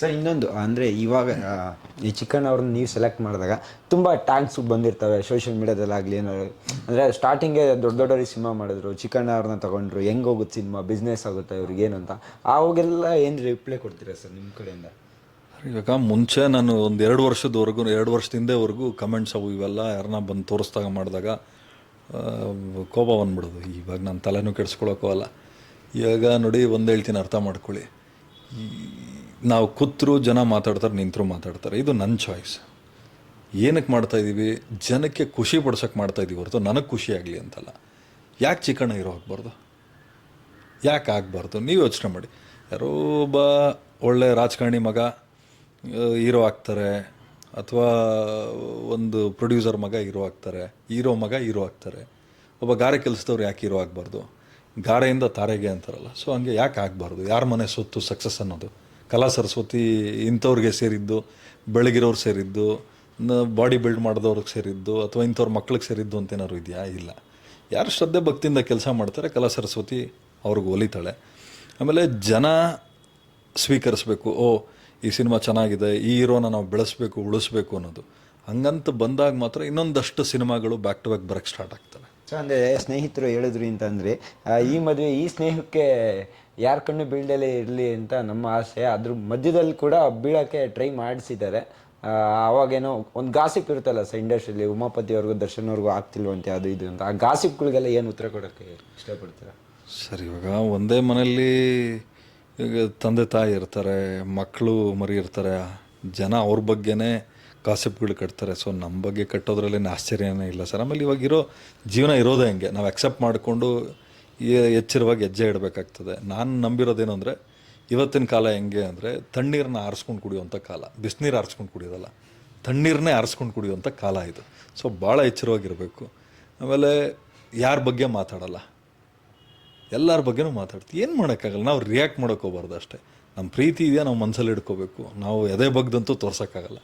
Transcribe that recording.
Sir, ಇನ್ನೊಂದು, ಅಂದರೆ ಇವಾಗ ಈ ಚಿಕನ್ ಅವ್ರನ್ನ ನೀವು ಸೆಲೆಕ್ಟ್ ಮಾಡಿದಾಗ ತುಂಬ ಟ್ಯಾಂಕ್ಸ್ ಬಂದಿರ್ತವೆ ಸೋಷಿಯಲ್ ಮೀಡ್ಯಾದಲ್ಲಾಗಲಿ ಏನಾದ್ರು ಅಂದರೆ ಸ್ಟಾರ್ಟಿಂಗೇ ದೊಡ್ಡ ದೊಡ್ಡವ್ರಿಗೆ ಸಿನಿಮಾ ಮಾಡಿದ್ರು ಚಿಕನ್ ಅವ್ರನ್ನ ತಗೊಂಡ್ರು, ಹೆಂಗೆ ಹೋಗುತ್ತೆ ಸಿನಿಮಾ ಬಿಸ್ನೆಸ್ ಆಗುತ್ತೆ ಇವ್ರಿಗೆ ಏನು ಅಂತ. ಆವಾಗೆಲ್ಲ ಏನು ರಿಪ್ಲೈ ಕೊಡ್ತೀರಾ ಸರ್ ನಿಮ್ಮ ಕಡೆಯಿಂದ? ಇವಾಗ ಮುಂಚೆ ನಾನು ಒಂದು ಎರಡು ವರ್ಷದವರೆಗೂ, ಎರಡು ವರ್ಷದಿಂದವರೆಗೂ ಕಮೆಂಟ್ಸ್ ಅವು ಇವೆಲ್ಲ ಯಾರನ್ನ ಬಂದು ತೋರಿಸ್ದಾಗ ಮಾಡಿದಾಗ ಕೋಪ ಬಂದ್ಬಿಡೋದು. ಇವಾಗ ನಾನು ತಲೆನೂ ಕೆಡಿಸ್ಕೊಳಕ್ಕೋಲ್ಲ ಇವಾಗ ನೋಡಿ ಒಂದು ಹೇಳ್ತೀನಿ, ಅರ್ಥ ಮಾಡ್ಕೊಳ್ಳಿ. ನಾವು ಕೂತ್ರು ಜನ ಮಾತಾಡ್ತಾರೆ, ನಿಂತರು ಮಾತಾಡ್ತಾರೆ. ಇದು ನನ್ನ ಚಾಯ್ಸ್ ಏನಕ್ಕೆ ಮಾಡ್ತಾ ಇದ್ದೀವಿ ಜನಕ್ಕೆ ಖುಷಿ ಪಡ್ಸೋಕ್ಕೆ ಮಾಡ್ತಾ ಇದ್ದೀವಿ ಹೊರತು ನನಗೆ ಖುಷಿ ಆಗಲಿ ಅಂತಲ್ಲ. ಯಾಕೆ ಚಿಕಣ ಇರೋ ಹಾಕ್ಬಾರ್ದು ಯಾಕೆ ಆಗಬಾರ್ದು ನೀವು ಯೋಚನೆ ಮಾಡಿ. ಯಾರೋ ಒಬ್ಬ ಒಳ್ಳೆ ರಾಜಕಾರಣಿ ಮಗ ಹೀರೋ ಆಗ್ತಾರೆ, ಅಥವಾ ಒಂದು ಪ್ರೊಡ್ಯೂಸರ್ ಮಗ ಹೀರೋ ಆಗ್ತಾರೆ, ಹೀರೋ ಮಗ ಹೀರೋ ಆಗ್ತಾರೆ. ಒಬ್ಬ ಗಾರೆ ಕೆಲಸದವ್ರು ಯಾಕೆ ಹೀರೋ ಆಗಬಾರ್ದು? ಗಾರೆಯಿಂದ ತಾರೆಗೆ ಅಂತಾರಲ್ಲ. ಸೊ ಹಂಗೆ ಯಾಕೆ ಆಗಬಾರ್ದು ಯಾರ ಮನೆ ಸೊತ್ತು ಸಕ್ಸಸ್ ಅನ್ನೋದು? ಕಲಾ ಸರಸ್ವತಿ ಇಂಥವ್ರಿಗೆ ಸೇರಿದ್ದು, ಬೆಳಗಿರೋರು ಸೇರಿದ್ದು ಬಾಡಿ ಬಿಲ್ಡ್ ಮಾಡಿದವ್ರಿಗೆ ಸೇರಿದ್ದು ಅಥವಾ ಇಂಥವ್ರ ಮಕ್ಳಿಗೆ ಸೇರಿದ್ದು ಅಂತ ಏನಾದ್ರು ಇದೆಯಾ? ಇಲ್ಲ. ಯಾರು ಶ್ರದ್ಧೆ ಭಕ್ತಿಯಿಂದ ಕೆಲಸ ಮಾಡ್ತಾರೆ, ಕಲಾ ಸರಸ್ವತಿ ಅವ್ರಿಗೆ ಒಲಿತಾಳೆ. ಆಮೇಲೆ ಜನ ಸ್ವೀಕರಿಸ್ಬೇಕು, ಓ, ಈ ಸಿನಿಮಾ ಚೆನ್ನಾಗಿದೆ, ಈ ಹೀರೋನ ನಾವು ಬೆಳೆಸಬೇಕು, ಉಳಿಸ್ಬೇಕು ಅನ್ನೋದು. ಹಂಗಂತ ಬಂದಾಗ ಮಾತ್ರ ಇನ್ನೊಂದಷ್ಟು ಸಿನಿಮಾಗಳು ಬ್ಯಾಕ್ ಟು ಬ್ಯಾಕ್ ಬರೋಕ್ಕೆ ಸ್ಟಾರ್ಟ್ ಆಗ್ತವೆ. ಸೊ ಅಂದರೆ ಸ್ನೇಹಿತರು ಹೇಳಿದ್ರು ಅಂತಂದರೆ ಈ ಮದುವೆ, ಈ ಸ್ನೇಹಕ್ಕೆ ಯಾರ ಕಣ್ಣು ಬೀಳ್ದಲೇ ಇರಲಿ ಅಂತ ನಮ್ಮ ಆಸೆ. ಅದ್ರ ಮಧ್ಯದಲ್ಲಿ ಕೂಡ ಬೀಳೋಕ್ಕೆ ಟ್ರೈ ಮಾಡಿಸಿದ್ದಾರೆ. ಆವಾಗೇನೋ ಒಂದು ಗಾಸಿಪ್ ಇರುತ್ತಲ್ಲ ಸರ್ ಇಂಡಸ್ಟ್ರಿಯಲ್ಲಿ ಉಮಾಪತಿ ಅವ್ರಿಗೂ, ದರ್ಶನ್ ಆಗ್ತಿಲ್ವಂತೆ ಅದು ಇದು ಅಂತ. ಆ ಗಾಸಿಪ್ಗಳಿಗೆಲ್ಲ ಏನು ಉತ್ತರ ಕೊಡೋಕ್ಕೆ ಇಷ್ಟಪಡ್ತೀರಾ? ಸರ್, ಇವಾಗ ಒಂದೇ ಮನೆಯಲ್ಲಿ ಈಗ ತಂದೆ ತಾಯಿ ಇರ್ತಾರೆ, ಮಕ್ಕಳು ಮರಿ ಇರ್ತಾರೆ ಜನ ಅವ್ರ ಬಗ್ಗೆನೇ ಕಾಸಿಪ್ಗಳು ಕಟ್ತಾರೆ. ಸೊ ನಮ್ಮ ಬಗ್ಗೆ ಕಟ್ಟೋದ್ರಲ್ಲೇನು ಆಶ್ಚರ್ಯನೇ ಇಲ್ಲ ಸರ್. ಆಮೇಲೆ ಇವಾಗ ಇರೋ ಜೀವನ ಇರೋದೇ ಹಂಗೆ. ನಾವು ಅಕ್ಸೆಪ್ಟ್ ಮಾಡಿಕೊಂಡು ಎಚ್ಚರವಾಗಿ ಹೆಜ್ಜೆ ಇಡಬೇಕಾಗ್ತದೆ. ನಾನು ನಂಬಿರೋದೇನು ಅಂದರೆ, ಇವತ್ತಿನ ಕಾಲ ಹೆಂಗೆ ಅಂದರೆ ತಣ್ಣೀರನ್ನ ಆರಿಸ್ಕೊಂಡು ಕುಡಿಯುವಂಥ ಕಾಲ. ಬಿಸಿನೀರು ಆರಿಸ್ಕೊಂಡು ಕುಡಿಯೋದಲ್ಲ. ತಣ್ಣೀರನ್ನೇ ಆರಿಸ್ಕೊಂಡು ಕುಡಿಯುವಂಥ ಕಾಲ ಇದು. ಸೊ ಭಾಳ ಎಚ್ಚರವಾಗಿರಬೇಕು. ಆಮೇಲೆ ಯಾರ ಬಗ್ಗೆ ಮಾತಾಡಲ್ಲ? ಎಲ್ಲರ ಬಗ್ಗೆನೂ ಮಾತಾಡ್ತೀವಿ ಏನು ಮಾಡೋಕ್ಕಾಗಲ್ಲ? ನಾವು ರಿಯಾಕ್ಟ್ ಮಾಡೋಕೆ ಹೋಗ್ಬಾರ್ದು ಅಷ್ಟೇ. ನಮ್ಮ ಪ್ರೀತಿ ಇದೆಯಾ? ನಾವು ಮನಸ್ಸಲ್ಲಿ ಇಟ್ಕೋಬೇಕು. ನಾವು ಎದೆ ಬಗ್ದಂತೂ ತೋರ್ಸೋಕ್ಕಾಗಲ್ಲ.